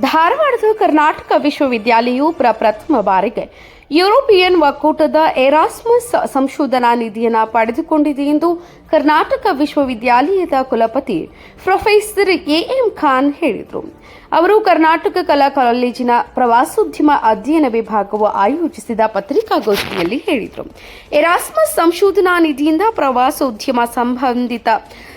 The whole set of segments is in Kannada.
ಧಾರವಾಡದ ಕರ್ನಾಟಕ ವಿಶ್ವವಿದ್ಯಾಲಯವು ಪ್ರಪ್ರಥಮ ಬಾರಿಗೆ ಯುರೋಪಿಯನ್ ಒಕ್ಕೂಟದ ಎರಾಸ್ಮಸ್ ಸಂಶೋಧನಾ ನಿಧಿಯನ್ನು ಪಡೆದುಕೊಂಡಿದೆ ಎಂದು ಕರ್ನಾಟಕ ವಿಶ್ವವಿದ್ಯಾಲಯದ ಕುಲಪತಿ ಪ್ರೊಫೆಸರ್ ಎಎಂ ಖಾನ್ ಹೇಳಿದರು. ಅವರು ಕರ್ನಾಟಕ ಕಲಾ ಕಾಲೇಜಿನ ಪ್ರವಾಸೋದ್ಯಮ ಅಧ್ಯಯನ ವಿಭಾಗವು ಆಯೋಜಿಸಿದ ಪತ್ರಿಕಾಗೋಷ್ಠಿಯಲ್ಲಿ ಹೇಳಿದರು. ಎರಾಸ್ಮಸ್ ಸಂಶೋಧನಾ ನಿಧಿಯಿಂದ ಪ್ರವಾಸೋದ್ಯಮ ಸಂಬಂಧಿತ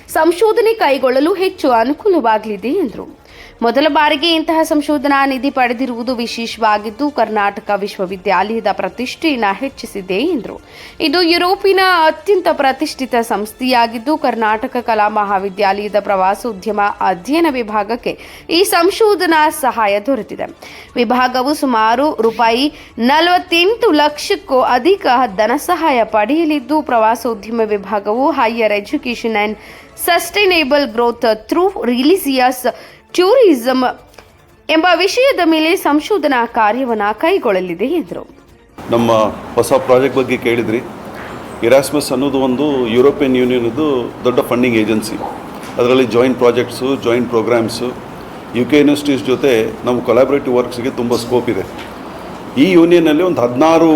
ಸಂಶೋಧನೆ ಕೈಗೊಳ್ಳಲು ಹೆಚ್ಚು ಅನುಕೂಲವಾಗಲಿದೆ ಎಂದರು. ಮೊದಲ ಬಾರಿಗೆ ಇಂತಹ ಸಂಶೋಧನಾ ನಿಧಿ ಪಡೆದಿರುವುದು ವಿಶೇಷವಾಗಿದ್ದು, ಕರ್ನಾಟಕ ವಿಶ್ವವಿದ್ಯಾಲಯದ ಪ್ರತಿಷ್ಠೆಯನ್ನು ಹೆಚ್ಚಿಸಿದೆ ಎಂದರು. ಇದು ಯುರೋಪಿನ ಅತ್ಯಂತ ಪ್ರತಿಷ್ಠಿತ ಸಂಸ್ಥೆಯಾಗಿದ್ದು, ಕರ್ನಾಟಕ ಕಲಾ ಮಹಾವಿದ್ಯಾಲಯದ ಪ್ರವಾಸೋದ್ಯಮ ಅಧ್ಯಯನ ವಿಭಾಗಕ್ಕೆ ಈ ಸಂಶೋಧನಾ ಸಹಾಯ ದೊರೆತಿದೆ. ವಿಭಾಗವು ಸುಮಾರು ರೂಪಾಯಿ ನಲವತ್ತೆಂಟು ಲಕ್ಷಕ್ಕೂ ಅಧಿಕ ಧನ ಸಹಾಯ ಪಡೆಯಲಿದ್ದು, ಪ್ರವಾಸೋದ್ಯಮ ವಿಭಾಗವು higher education and sustainable growth through religious tourism ಎಂಬ ವಿಷಯದ ಮೇಲೆ ಸಂಶೋಧನಾ ಕಾರ್ಯವನ್ನು ಕೈಗೊಳ್ಳಲಿದೆ ಎಂದರು. ನಮ್ಮ ಹೊಸ ಪ್ರಾಜೆಕ್ಟ್ ಬಗ್ಗೆ ಕೇಳಿದ್ರಿ. ಇರಾಸ್ಮಸ್ ಅನ್ನೋದು ಒಂದು ಯುರೋಪಿಯನ್ ಯೂನಿಯನ್ದು ದೊಡ್ಡ ಫಂಡಿಂಗ್ ಏಜೆನ್ಸಿ ಅದರಲ್ಲಿ joint projects joint programmes U K universities ಜೊತೆ ನಮ್ಮ ಕೊಲಾಬ್ರೇಟಿವ್ ವರ್ಕ್ಸ್ಗೆ ತುಂಬ ಸ್ಕೋಪ್ ಇದೆ. ಈ ಯೂನಿಯನ್ನಲ್ಲಿ ಒಂದು ಹದಿನಾರು